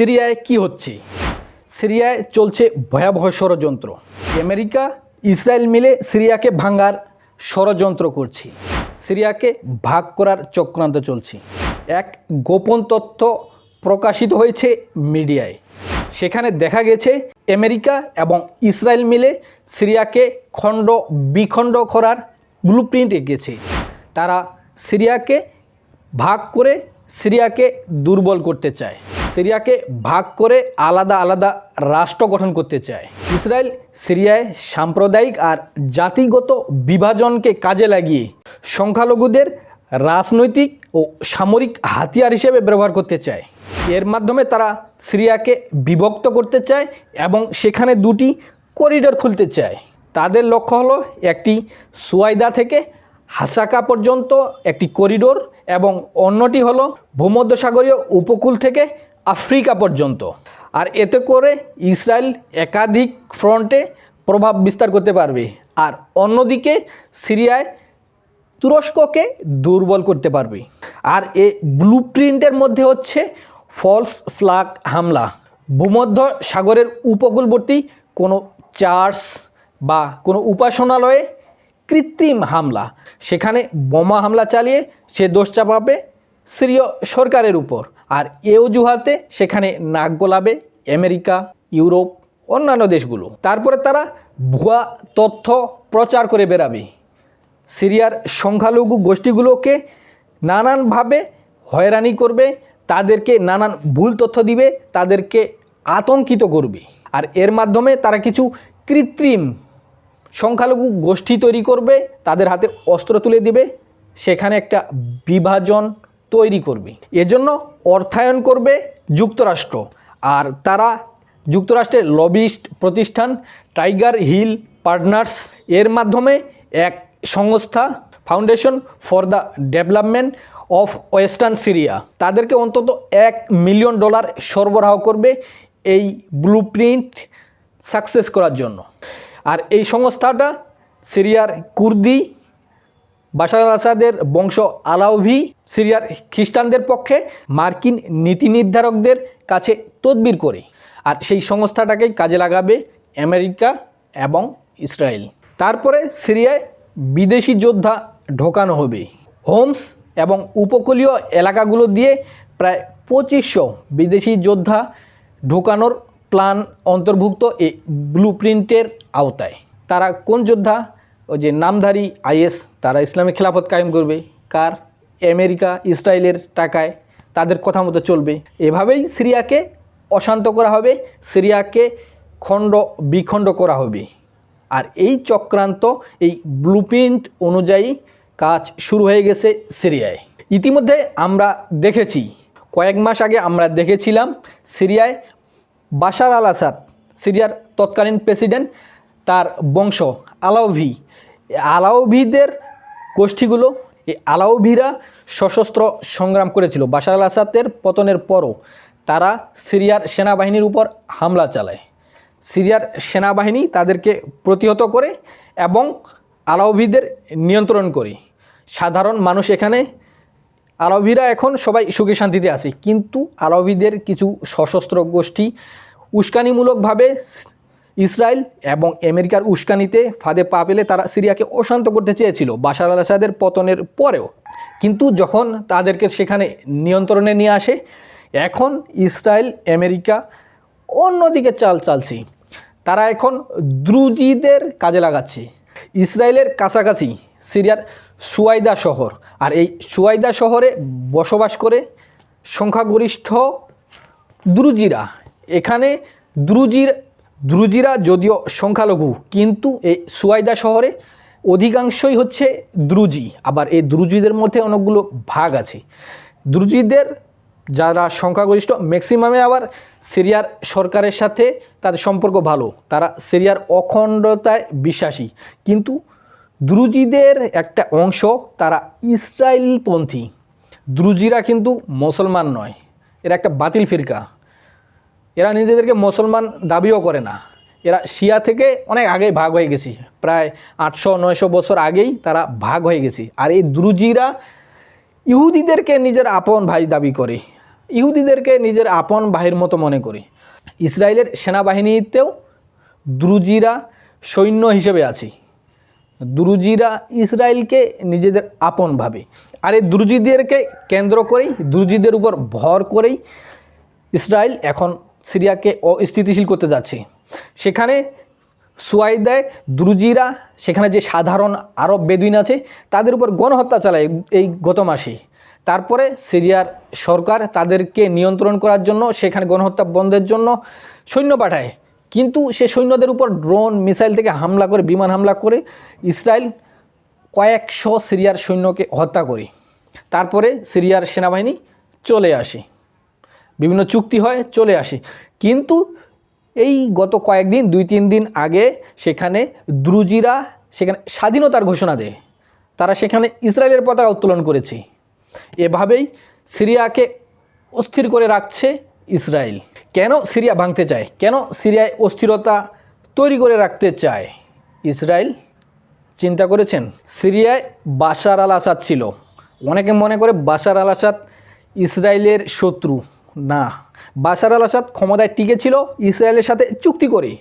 সিরিয়ায় কি হচ্ছে? সিরিয়ায় চলছে ভয়াবহ ষড়যন্ত্র। আমেরিকা, ইসরায়েল মিলে সিরিয়াকে ভাঙার ষড়যন্ত্র করছে। সিরিয়াকে ভাগ করার চক্রান্ত চলছে। এক গোপন তথ্য প্রকাশিত হয়েছে মিডিয়ায়। সেখানে দেখা গেছে, আমেরিকা এবং ইসরায়েল মিলে সিরিয়াকে খণ্ড বিখণ্ড করার ব্লুপ্রিন্ট এঁকেছে। তারা সিরিয়াকে ভাগ করে সিরিয়াকে দুর্বল করতে চায়। সিরিয়াকে ভাগ করে আলাদা আলাদা রাষ্ট্র গঠন করতে চায়। ইসরায়েল সিরিয়ায় সাম্প্রদায়িক আর জাতিগত বিভাজনকে কাজে লাগিয়ে সংখ্যালঘুদের রাজনৈতিক ও সামরিক হাতিয়ার হিসেবে ব্যবহার করতে চায়। এর মাধ্যমে তারা সিরিয়াকে বিভক্ত করতে চায় এবং সেখানে দুটি করিডোর খুলতে চায়। তাদের লক্ষ্য হলো একটি সুয়াইদা থেকে হাসাকা পর্যন্ত একটি করিডোর এবং অন্যটি হলো ভূমধ্যসাগরীয় উপকূল থেকে আফ্রিকা পর্যন্ত। আর এতে করে ইসরায়েল একাধিক ফ্রন্টে প্রভাব বিস্তার করতে পারবে। আর অন্যদিকে সিরিয়ায় তুরস্ককে দুর্বল করতে পারবে। আর এ ব্লু প্রিন্টের মধ্যে হচ্ছে ফলস ফ্ল্যাগ হামলা। ভূমধ্য সাগরের উপকূলবর্তী কোনো চার্চ বা কোনো উপাসনালয়ে কৃত্রিম হামলা। সেখানে বোমা হামলা চালিয়ে সে দোষ চাপাবে সিরীয় সরকারের উপর। আর এ অজুহাতে সেখানে নাক গোলাবে আমেরিকা, ইউরোপ, অন্যান্য দেশগুলো। তারপরে তারা ভুয়া তথ্য প্রচার করে বেরাবে সিরিয়ার সংখ্যালঘু গোষ্ঠীগুলোকে নানানভাবে হয়রানি করবে, তাদেরকে নানান ভুল তথ্য দিবে, তাদেরকে আতঙ্কিত করবে। আর এর মাধ্যমে তারা কিছু কৃত্রিম সংখ্যালঘু গোষ্ঠী তৈরি করবে, তাদের হাতে অস্ত্র তুলে দিবে, সেখানে একটা বিভাজন তৈরি করবে। এজন্য অর্থায়ন করবে যুক্তরাষ্ট্র। আর তারা যুক্তরাষ্ট্রের লবিস্ট প্রতিষ্ঠান টাইগার হিল পার্টনার্স এর মাধ্যমে এক সংস্থা, foundation for the development of western Syria. তাদেরকে অন্তত এক মিলিয়ন ডলার সরবরাহ করবে এই ব্লু প্রিন্ট সাকসেস করার জন্য। আর এই সংস্থাটা সিরিয়ার কুর্দি বাশার আল আসাদের বংশ আলাউভি সিরিয়ার খ্রিস্টানদের পক্ষে মার্কিন নীতি নির্ধারকদের কাছে তদবির করে। আর সেই সংস্থাটাকেই কাজে লাগাবে আমেরিকা এবং ইসরায়েল। তারপরে সিরিয়ায় বিদেশি যোদ্ধা ঢোকানো হবে। হোমস এবং উপকূলীয় এলাকাগুলো দিয়ে প্রায় পঁচিশশো বিদেশি যোদ্ধা ঢোকানোর প্ল্যান অন্তর্ভুক্ত এই ব্লু প্রিন্টের আওতায়। তারা কোন যোদ্ধা ওই যে নামধারী আইএস, তারা ইসলামিক খেলাফত কায়েম করবে। কার? আমেরিকা, ইসরায়েলের টাকায় তাদের কথা মতো চলবে। এভাবেই সিরিয়াকে অশান্ত করা হবে, সিরিয়াকে খণ্ড বিখণ্ড করা হবে। আর এই চক্রান্ত, এই ব্লুপ্রিন্ট অনুযায়ী কাজ শুরু হয়ে গেছে সিরিয়ায়। ইতিমধ্যে আমরা দেখেছি, কয়েক মাস আগে আমরা দেখেছিলাম সিরিয়ায় বাশার আল আসাদ সিরিয়ার তৎকালীন প্রেসিডেন্ট, তার বংশ আলাউভি আলাউভিদের গোষ্ঠীগুলো, এই আলাউভিরা সশস্ত্র সংগ্রাম করেছিল। বাশার আল আসাদের পতনের পরও তারা সিরিয়ার সেনাবাহিনীর উপর হামলা চালায়। সিরিয়ার সেনাবাহিনী তাদেরকে প্রতিহত করে এবং আলাউভিদের নিয়ন্ত্রণ করে। সাধারণ মানুষ এখানে আরবিরা এখন সবাই সুখে শান্তিতে আছে। কিন্তু আরবিদের কিছু সশস্ত্র গোষ্ঠী উস্কানিমূলকভাবে ইসরায়েল এবং আমেরিকার উস্কানিতে ফাঁদে পা পেলে তারা সিরিয়াকে অশান্ত করতে চেয়েছিল। বাশার আল আসাদের পতনের পরেও। কিন্তু যখন তাদেরকে সেখানে নিয়ন্ত্রণে নিয়ে আসে, এখন ইসরায়েল, আমেরিকা অন্যদিকে চাল চালছি। তারা এখন দ্রুজিদের কাজে লাগাচ্ছে। ইসরায়েলের কাছাকাছি সিরিয়ার সুয়াইদা শহর। আর এই সুয়াইদা শহরে বসবাস করে সংখ্যাগরিষ্ঠ দ্রুজিরা। এখানে দ্রুজির দ্রুজিরা যদিও সংখ্যালঘু, কিন্তু এই সুয়াইদা শহরে অধিকাংশই হচ্ছে দ্রুজি। আবার এই দ্রুজিদের মধ্যে অনেকগুলো ভাগ আছে। দ্রুজিদের যারা সংখ্যাগরিষ্ঠ ম্যাক্সিমামে আবার সিরিয়ার সরকারের সাথে তাদের সম্পর্ক ভালো। তারা সিরিয়ার অখণ্ডতায় বিশ্বাসী। কিন্তু দ্রুজিদের একটা অংশ তারা ইসরায়েলপন্থী দ্রুজিরা কিন্তু মুসলমান নয়। এরা একটা বাতিল ফিরকা। এরা নিজেদেরকে মুসলমান দাবিও করে না। এরা শিয়া থেকে অনেক আগেই ভাগ হয়ে গেছি। প্রায় আটশো, নয়শো বছর আগেই তারা ভাগ হয়ে গেছে। আর এই দ্রুজিরা ইহুদিদেরকে নিজের আপন ভাই দাবি করে। ইহুদিদেরকে নিজের আপন ভাইয়ের মতো মনে করি। ইসরায়েলের সেনাবাহিনীতেও দ্রুজিরা সৈন্য হিসেবে আছি। দ্রুজিরা ইসরায়েলকে নিজেদের আপন ভাবে। আর এই দ্রুজিদেরকে কেন্দ্র করেই, দ্রুজিদের উপর ভর করেই ইসরায়েল এখন সিরিয়াকে অস্থিতিশীল করতে যাচ্ছে। সেখানে সুয়াইদায় দ্রুজিরা, সেখানে যে সাধারণ আরব বেদুইন আছে, তাদের উপর গণহত্যা চালায় এই গত মাসে তারপরে সিরিয়ার সরকার তাদেরকে নিয়ন্ত্রণ করার জন্য, সেখানে গণহত্যা বন্ধের জন্য সৈন্য পাঠায়। কিন্তু সে সৈন্যদের উপর ড্রোন, মিসাইল থেকে হামলা করে, বিমান হামলা করে ইসরায়েল কয়েকশো সিরিয়ার সৈন্যকে হত্যা করে। তারপরে সিরিয়ার সেনাবাহিনী চলে আসে। বিভিন্ন চুক্তি হয়, চলে আসে। কিন্তু এই গত কয়েকদিন, দুই, তিন দিন আগে সেখানে দ্রুজিরা সেখানে স্বাধীনতার ঘোষণা দেয়। তারা সেখানে ইসরায়েলের পতাকা উত্তোলন করেছে। এভাবেই সিরিয়াকে অস্থির করে রাখছে ইসরায়েল। কেন সিরিয়া ভাঙতে চায়? কেন সিরিয়ায় অস্থিরতা তৈরি করে রাখতে চায় ইসরায়েল? চিন্তা করেছেন? সিরিয়ায় বাশার আল আসাদ ছিল। অনেকে মনে করে বাশার আল আসাদ ইসরায়েলের শত্রু। না। বাশার আল আসাদ ক্ষমতায় টিকে ছিল ইসরায়েলের সাথে চুক্তি করে।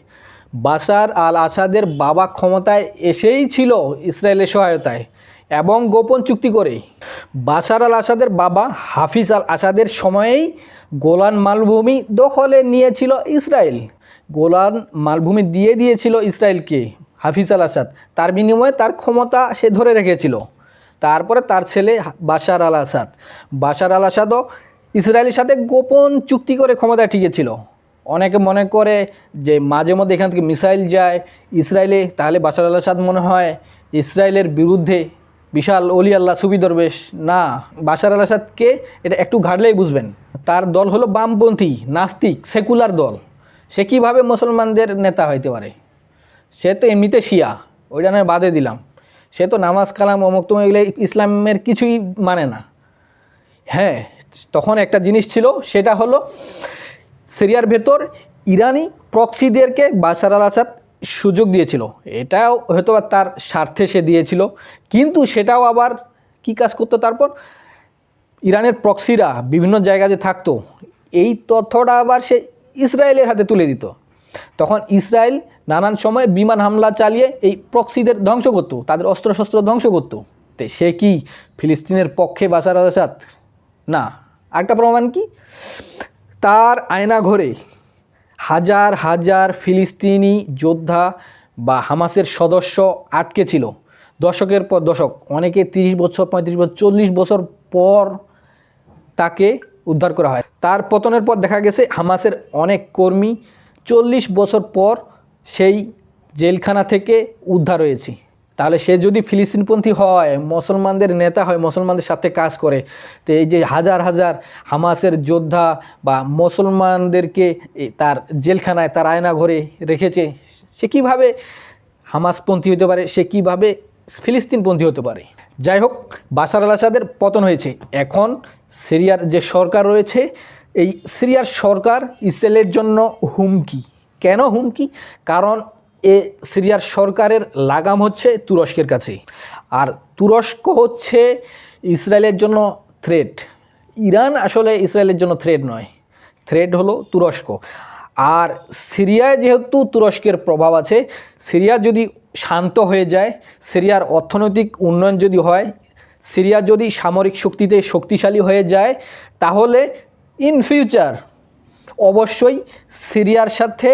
বাশার আল আসাদের বাবা ক্ষমতায় এসেই ছিল ইসরায়েলের সহায়তায় এবং গোপন চুক্তি করে। বাশার আল আসাদের বাবা হাফিজ আল আসাদের সময়েই গোলান মালভূমি দখলে নিয়েছিল ইসরায়েল। গোলান মালভূমি দিয়ে দিয়েছিল ইসরায়েলকে হাফিজ আল আসাদ। তার বিনিময়ে তার ক্ষমতা সে ধরে রেখেছিল। তারপরে তার ছেলে বাশার আল আসাদ। বাশার আল আসাদও ইসরায়েলের সাথে গোপন চুক্তি করে ক্ষমতায় টিকেছিল অনেকে মনে করে যে মাঝে মধ্যে এখান থেকে মিসাইল যায়। ইসরায়েলে তাহলে বাশার আল আসাদ মনে হয় ইসরায়েলের বিরুদ্ধে বিশাল অলি আল্লাহ সুবি দরবেশ। না, বাশার আল আসাদকে এটা একটু ঘাটলেই বুঝবেন। তার দল হলো বামপন্থী, নাস্তিক, সেকুলার দল। সে কীভাবে মুসলমানদের নেতা হইতে পারে? সে তো এমনিতে শিয়া, ওইটা নয় বাদে দিলাম। সে তো নামাজ, কালাম অমুক এগুলো ইসলামের কিছুই মানে না। হ্যাঁ তখন একটা জিনিস ছিল, সেটা হলো সিরিয়ার ভেতর ইরানি প্রক্সিদেরকে বাশার আল আসাদ সুযোগ দিয়েছিল। এটাও হয়তো তার স্বার্থে সে দিয়েছিল, কিন্তু সেটাও আবার কি কাজ করতো তারপর? ইরানের প্রক্সিরা বিভিন্ন জায়গায় যে থাকতো, এই তথ্যটা আবার সে ইসরায়েলের হাতে তুলে দিত। তখন ইসরায়েল নানান সময় বিমান হামলা চালিয়ে এই প্রক্সিদের ধ্বংস করতো, তাদের অস্ত্রশস্ত্র ধ্বংস করতো। সে কি ফিলিস্তিনের পক্ষে বাসার আসাদ না, আরেকটা প্রমাণ কি? তার আয়না ঘরে হাজার হাজার ফিলিস্তিনি যোদ্ধা বা হামাসের সদস্য আটকে ছিল। দশকের পর দশক, অনেকে তিরিশ বছর, পঁয়ত্রিশ বছর, চল্লিশ বছর পর তাকে উদ্ধার করা হয়। তার পতনের পর দেখা গেছে হামাসের অনেক কর্মী চল্লিশ বছর পর সেই জেলখানা থেকে উদ্ধার হয়েছে। তাহলে সে যদি ফিলিস্তিনপন্থী হয়, মুসলমানদের নেতা হয়, মুসলমানদের সাথে কাজ করে, তো এই যে হাজার হাজার হামাসের যোদ্ধা বা মুসলমানদেরকে তার জেলখানায়, তার আয়না ঘরে রেখেছে, সে কীভাবে হামাসপন্থী হতে পারে? সে কীভাবে ফিলিস্তিনপন্থী হতে পারে? যাই হোক বাশার আল আসাদের পতন হয়েছে। এখন সিরিয়ার যে সরকার রয়েছে, এই সিরিয়ার সরকার ইসরায়েলের জন্য হুমকি। কেন হুমকি? কারণ এ সিরিয়ার সরকারের লাগাম হচ্ছে তুরস্কের কাছে আর তুরস্ক হচ্ছে ইসরায়েলের জন্য থ্রেট ইরান আসলে ইসরায়েলের জন্য থ্রেট নয়। থ্রেট হলো তুরস্ক। আর সিরিয়ায় যেহেতু তুরস্কের প্রভাব আছে, সিরিয়া যদি শান্ত হয়ে যায়, সিরিয়ার অর্থনৈতিক উন্নয়ন যদি হয়, সিরিয়া যদি সামরিক শক্তিতে শক্তিশালী হয়ে যায়, তাহলে ইন ফিউচার অবশ্যই সিরিয়ার সাথে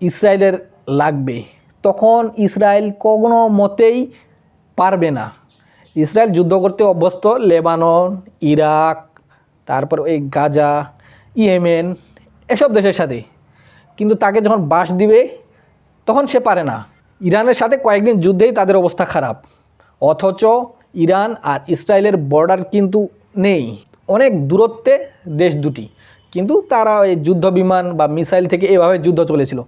ইসরায়েলের লাগবে। তখন ইসরায়েল কোনো মতেই পারবে না। ইসরায়েল যুদ্ধ করতে অভ্যস্ত, লেবানন, ইরাক, তারপর এই গাজা, ইয়েমেন, এসব দেশের সাথে। কিন্তু তাকে যখন বাস দিবে, তখন সে পারে না। ইরানের সাথে কয়েকদিন যুদ্ধেই তাদের অবস্থা খারাপ। অথচ ইরান আর ইসরায়েলের বর্ডার কিন্তু নেই। অনেক দূরত্বে দেশ দুটি। কিন্তু তারা এই যুদ্ধ বিমান বা মিসাইল থেকে এভাবে যুদ্ধ চলেছিল।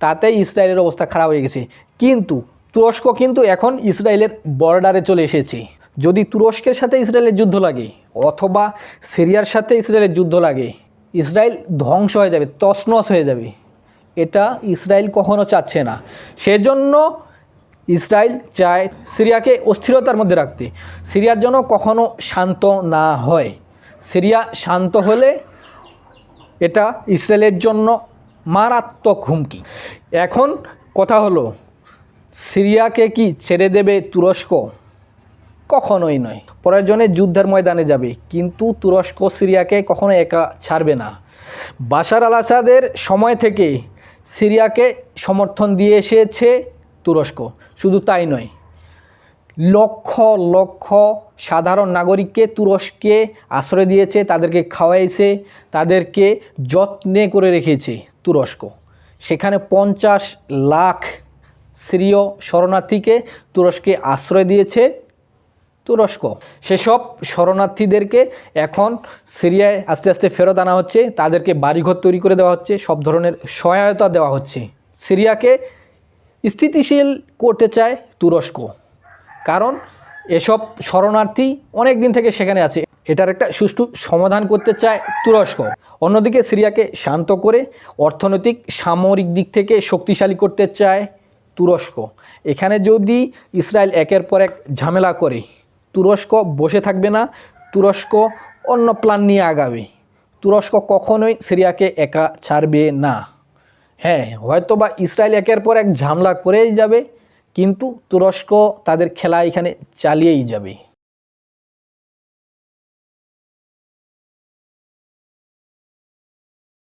তাতে ইসরায়েলের অবস্থা খারাপ হয়ে গেছে। কিন্তু তুরস্ক কিন্তু এখন ইসরায়েলের বর্ডারে চলে এসেছে। যদি তুরস্কের সাথে ইসরায়েলের যুদ্ধ লাগে, অথবা সিরিয়ার সাথে ইসরায়েলের যুদ্ধ লাগে, ইসরায়েল ধ্বংস হয়ে যাবে, তছনছ হয়ে যাবে। এটা ইসরায়েল কখনো চাচ্ছে না। সেজন্য ইসরায়েল চায় সিরিয়াকে অস্থিরতার মধ্যে রাখতে। সিরিয়ার জন্য কখনো শান্ত না হয়। সিরিয়া শান্ত হলে এটা ইসরায়েলের জন্য মারাত্মক হুমকি। এখন কথা হলো, সিরিয়াকে কি ছেড়ে দেবে তুরস্ক? কখনোই নয়। প্রয়োজনে যুদ্ধের ময়দানে যাবে, কিন্তু তুরস্ক সিরিয়াকে কখনো একা ছাড়বে না। বাশার আল আসাদের সময় থেকে সিরিয়াকে সমর্থন দিয়ে এসেছে তুরস্ক। শুধু তাই নয় লক্ষ লক্ষ সাধারণ নাগরিককে, তুরস্কে আশ্রয় দিয়েছে, তাদেরকে খাওয়াইছে, তাদেরকে যত্নে করে রেখেছে তুরস্ক। সেখানে পঞ্চাশ লাখ সিরীয় শরণার্থীকে তুরস্কে আশ্রয় দিয়েছে তুরস্ক। সেসব শরণার্থীদেরকে এখন সিরিয়ায় আস্তে আস্তে ফেরত আনা হচ্ছে, তাদেরকে বাড়িঘর তৈরি করে দেওয়া হচ্ছে, সব ধরনের সহায়তা দেওয়া হচ্ছে। সিরিয়াকে স্থিতিশীল করতে চায় তুরস্ক। কারণ এসব শরণার্থী অনেক দিন থেকে সেখানে আছে। এটার একটা সুষ্ঠু সমাধান করতে চায় তুরস্ক। অন্যদিকে সিরিয়াকে শান্ত করে অর্থনৈতিক, সামরিক দিক থেকে শক্তিশালী করতে চায় তুরস্ক। এখানে যদি ইসরায়েল একের পর এক ঝামেলা করে, তুরস্ক বসে থাকবে না, তুরস্ক অন্য প্ল্যান নিয়ে আগাবে। তুরস্ক কখনোই সিরিয়াকে একা ছাড়বে না। হ্যাঁ হয়তো বা ইসরায়েল একের পর এক ঝামেলা করেই যাবে কিন্তু তুরস্ক তাদের খেলা এখানে চালিয়েই যাবে।